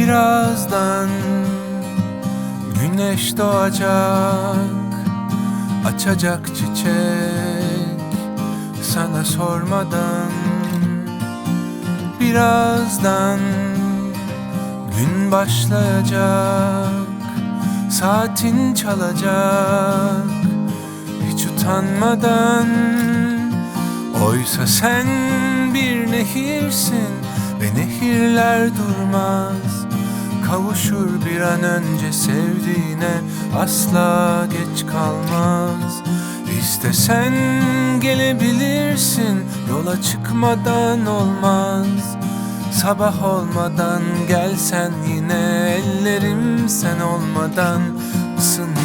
Birazdan güneş doğacak Açacak çiçek sana sormadan. Birazdan gün başlayacak Saatin çalacak. Hiç utanmadan Oysa sen bir nehirsin ve nehirler durmaz Kavuşur bir an önce sevdiğine asla geç kalmaz. İstesen gelebilirsin yola çıkmadan olmaz. Sabah olmadan gelsen yine ellerim sen olmadan ısınmaz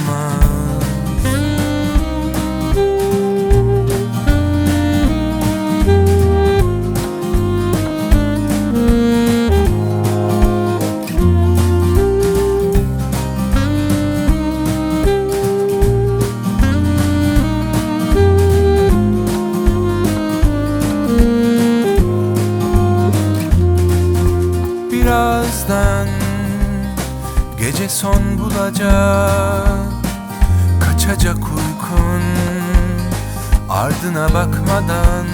gece son bulacak. Kaçacak uykun ardına bakmadan.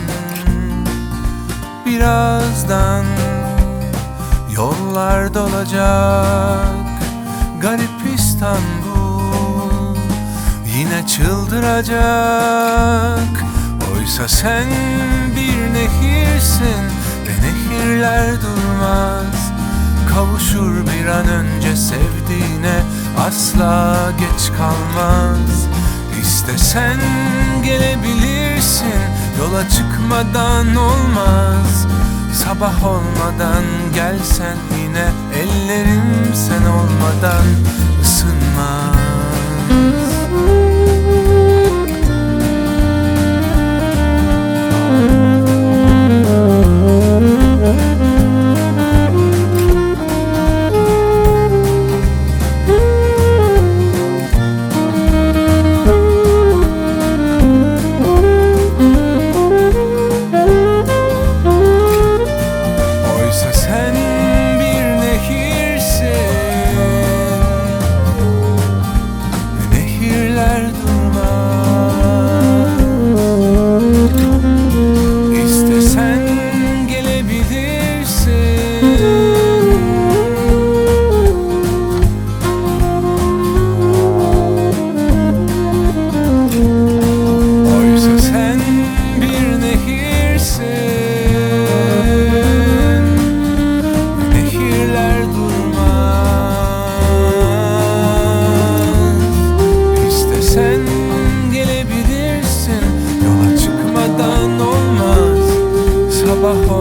Birazdan yollar dolacak. Garip İstanbul yine çıldıracak. Oysa sen bir nehirsin ve nehirler durmaz Kavuşur bir an önce sevdiğine asla geç kalmaz. İstesen gelebilirsin yola çıkmadan olmaz. Sabah olmadan gelsen yine ellerim sen olmadan ısınmaz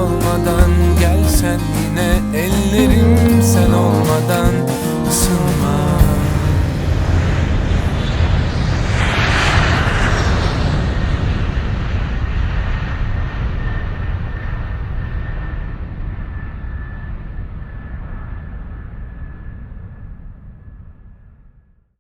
olmadan Gel sen yine ellerim sen olmadan.